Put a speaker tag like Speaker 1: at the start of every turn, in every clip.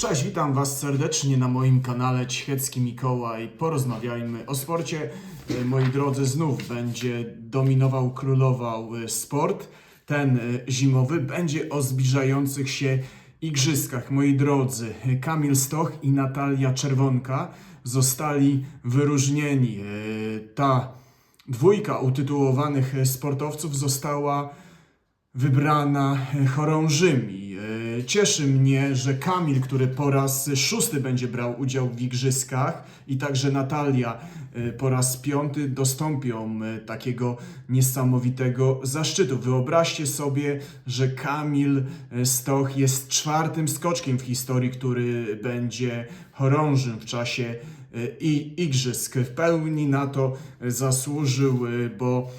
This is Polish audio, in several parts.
Speaker 1: Cześć, witam Was serdecznie na moim kanale Ćwiecki Mikołaj. Porozmawiajmy o sporcie. E, Moi drodzy, znów będzie dominował, królował e, sport. Ten e, zimowy będzie o zbliżających się igrzyskach. Moi drodzy, Kamil Stoch i Natalia Czerwonka zostali wyróżnieni. Ta dwójka utytułowanych sportowców została wybrana chorążymi. Cieszy mnie, że Kamil, który po raz szósty będzie brał udział w igrzyskach i także Natalia po raz piąty dostąpią e, takiego niesamowitego zaszczytu. Wyobraźcie sobie, że Kamil e, Stoch jest czwartym skoczkiem w historii, który będzie chorążym w czasie i igrzysk. W pełni na to zasłużył, bo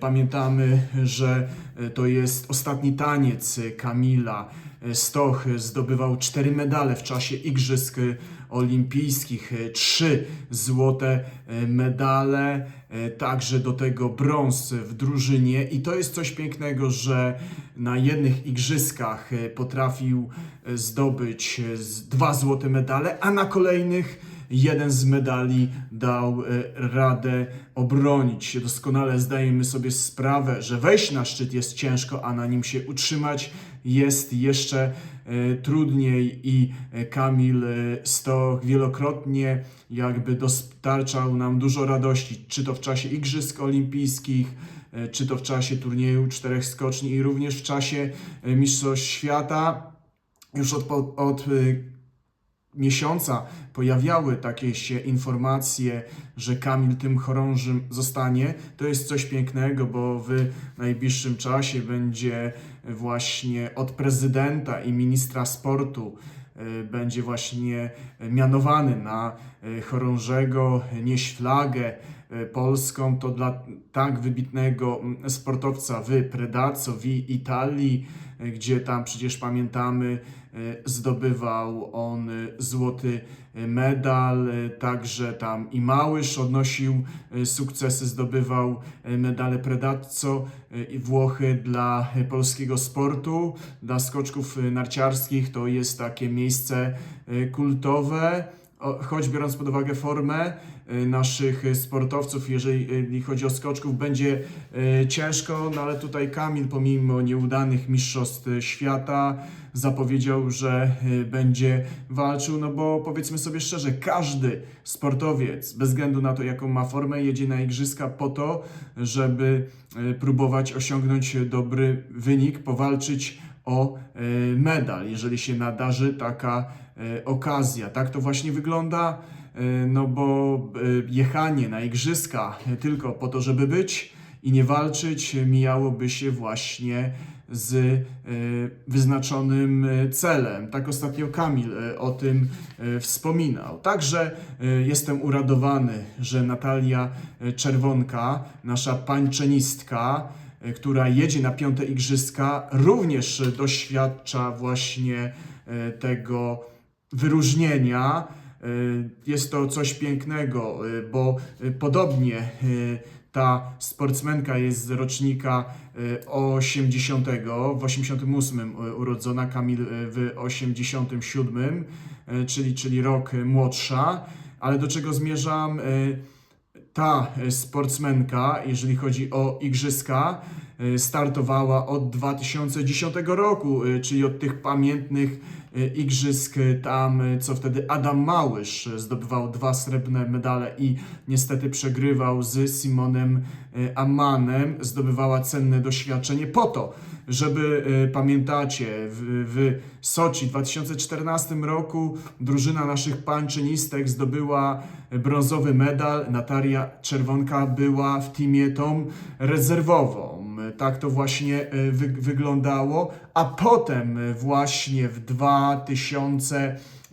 Speaker 1: pamiętamy, że to jest ostatni taniec Kamila. Stoch zdobywał cztery medale w czasie igrzysk olimpijskich, trzy złote medale, e, także do tego brąz w drużynie. I to jest coś pięknego, że na jednych igrzyskach e, potrafił e, zdobyć e, dwa złote medale, a na kolejnych jeden z medali dał e, radę obronić. Doskonale zdajemy sobie sprawę, że wejść na szczyt jest ciężko, a na nim się utrzymać jest jeszcze e, trudniej i e, Kamil Stoch wielokrotnie jakby dostarczał nam dużo radości, czy to w czasie Igrzysk Olimpijskich, czy to w czasie turnieju czterech skoczni i również w czasie Mistrzostw Świata. Już od, od miesiąca pojawiały takie się informacje, że Kamil tym chorążym zostanie. To jest coś pięknego, bo w najbliższym czasie będzie właśnie od prezydenta i ministra sportu e, będzie właśnie mianowany na e, chorążego, nieś flagę e, polską. To dla tak wybitnego mm, sportowca w Predazzo, w Italii, e, gdzie tam przecież pamiętamy, e, zdobywał on złoty medal, także tam i Małysz odnosił sukcesy, zdobywał medale Predazzo i Włochy dla polskiego sportu, dla skoczków narciarskich to jest takie miejsce kultowe, choć biorąc pod uwagę formę e, naszych sportowców, jeżeli jeżeli chodzi o skoczków, będzie e, ciężko, no ale tutaj Kamil pomimo nieudanych mistrzostw świata zapowiedział, że będzie walczył, no bo powiedzmy sobie szczerze, każdy sportowiec, bez względu na to jaką ma formę, jedzie na igrzyska po to, żeby próbować osiągnąć dobry wynik, powalczyć o e, medal, jeżeli się nadarzy taka e, okazja. Tak to właśnie wygląda, e, no bo jechanie na igrzyska tylko po to, żeby być i nie walczyć, mijałoby się właśnie z wyznaczonym celem. Tak ostatnio Kamil o tym wspominał. Także jestem uradowany, że Natalia Czerwonka, nasza pańczenistka, która jedzie na piąte igrzyska, również e, doświadcza właśnie e, tego wyróżnienia. E, Jest to coś pięknego, e, bo e, podobnie e, ta sportsmenka jest z rocznika e, 80, w 88 urodzona, Kamil e, w 87, e, czyli, czyli rok e, młodsza. Ale do czego zmierzam? Ta e, sportsmenka, jeżeli chodzi o igrzyska, e, startowała od 2010 roku, e, czyli od tych pamiętnych igrzysk e, tam, e, co wtedy Adam Małysz zdobywał dwa srebrne medale i niestety przegrywał z Simonem Amanem, zdobywała cenne doświadczenie po to, żeby, pamiętacie, w, w Soczi w 2014 roku drużyna naszych pańczynistek zdobyła brązowy medal. Natalia Czerwonka była w teamie tą rezerwową. Tak to właśnie e, wy, wyglądało. A potem e, właśnie w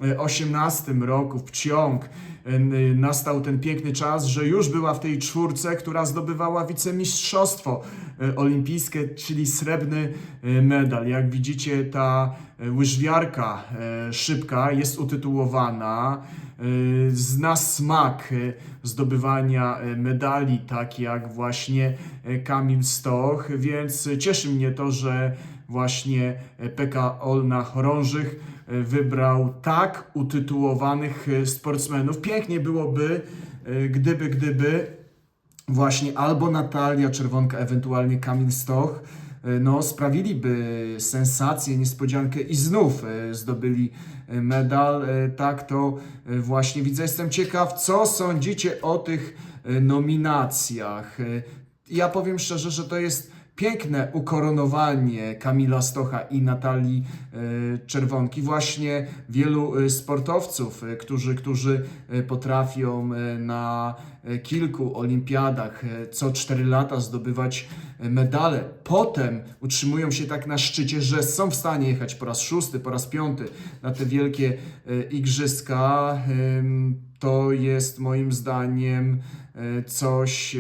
Speaker 1: 2018 roku w ciąg e, nastał ten piękny czas, że już była w tej czwórce, która zdobywała wicemistrzostwo e, olimpijskie, czyli srebrny e, medal. Jak widzicie, ta e, łyżwiarka szybka jest utytułowana, zna smak zdobywania medali, tak jak właśnie Kamil Stoch, więc cieszy mnie to, że właśnie e, PKO na Chorążych e, wybrał tak utytułowanych e, sportsmenów. Pięknie byłoby, gdyby, gdyby właśnie albo Natalia Czerwonka, ewentualnie Kamil Stoch, no, sprawiliby sensację, niespodziankę i znów zdobyli medal. Tak to właśnie widzę. Jestem ciekaw, co sądzicie o tych nominacjach. Ja powiem szczerze, że to jest piękne ukoronowanie Kamila Stocha i Natalii e, Czerwonki. Właśnie wielu e, sportowców, e, którzy, którzy potrafią na kilku olimpiadach co 4 lata zdobywać medale. Potem utrzymują się tak na szczycie, że są w stanie jechać po raz szósty, po raz piąty na te wielkie igrzyska. To jest moim zdaniem coś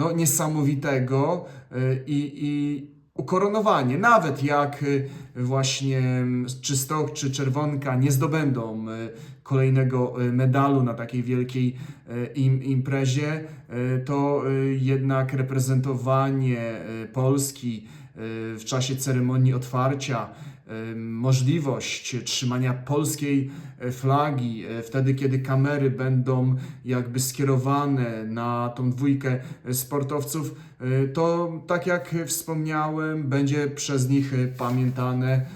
Speaker 1: no, niesamowitego e, i, i ukoronowanie. Nawet jak e, właśnie mm, czy Stok, czy Czerwonka nie zdobędą e, kolejnego medalu na takiej wielkiej im, imprezie, to jednak reprezentowanie Polski w czasie ceremonii otwarcia, możliwość trzymania polskiej e, flagi, e, wtedy kiedy kamery będą jakby skierowane na tą dwójkę sportowców, e, to tak jak wspomniałem, będzie przez nich pamiętane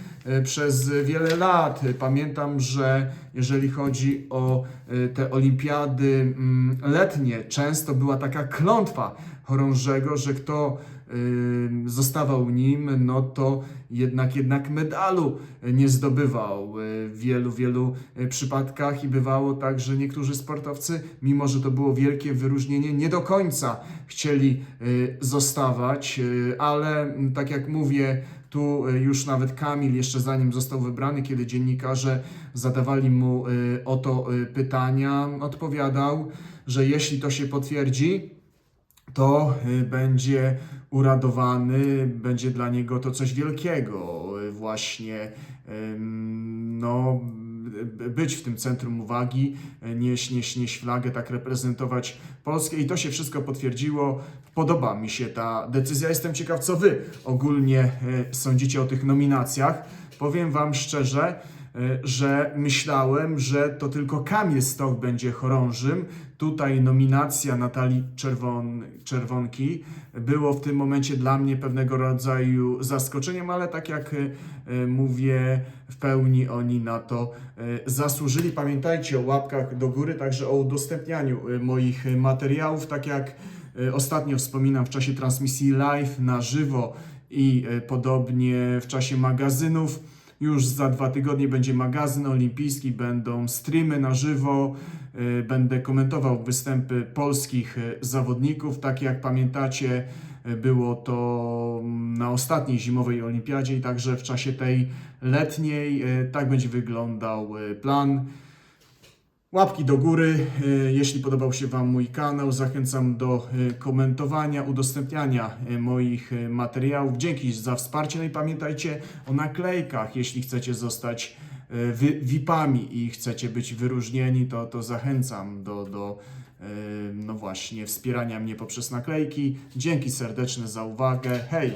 Speaker 1: przez wiele lat. Pamiętam, że jeżeli chodzi o e, te olimpiady mm, letnie, często była taka klątwa chorążego, że kto y, zostawał nim, no to jednak jednak medalu nie zdobywał w wielu, wielu przypadkach i bywało tak, że niektórzy sportowcy, mimo że to było wielkie wyróżnienie, nie do końca chcieli zostawać, ale tak jak mówię, tu y, już nawet Kamil, jeszcze zanim został wybrany, kiedy dziennikarze zadawali mu y, o to y, pytania, odpowiadał, że jeśli to się potwierdzi, to będzie uradowany, będzie dla niego to coś wielkiego, właśnie no, być w tym centrum uwagi, nieść, nieść, nieść flagę, tak reprezentować Polskę i to się wszystko potwierdziło. Podoba mi się ta decyzja. Jestem ciekaw, co Wy ogólnie y, sądzicie o tych nominacjach. Powiem Wam szczerze, że myślałem, że to tylko Kamil Stoch będzie chorążym. Tutaj nominacja Natalii Czerwon, Czerwonki było w tym momencie dla mnie pewnego rodzaju zaskoczeniem, ale tak jak y, mówię, w pełni oni na to y, zasłużyli. Pamiętajcie o łapkach do góry, także o udostępnianiu moich materiałów, tak jak ostatnio wspominam w czasie transmisji live na żywo i podobnie w czasie magazynów. Już za dwa tygodnie będzie magazyn olimpijski, będą streamy na żywo, y, będę komentował występy polskich y, zawodników. Tak jak pamiętacie, y, było to mm, na ostatniej zimowej olimpiadzie i także w czasie tej letniej. Tak będzie wyglądał plan. Łapki do góry, y, jeśli podobał się Wam mój kanał. Zachęcam do y, komentowania, udostępniania y, moich materiałów. Dzięki za wsparcie. No i pamiętajcie o naklejkach. Jeśli chcecie zostać VIP-ami i chcecie być wyróżnieni, to, to zachęcam do, do no właśnie wspierania mnie poprzez naklejki. Dzięki serdeczne za uwagę. Hej!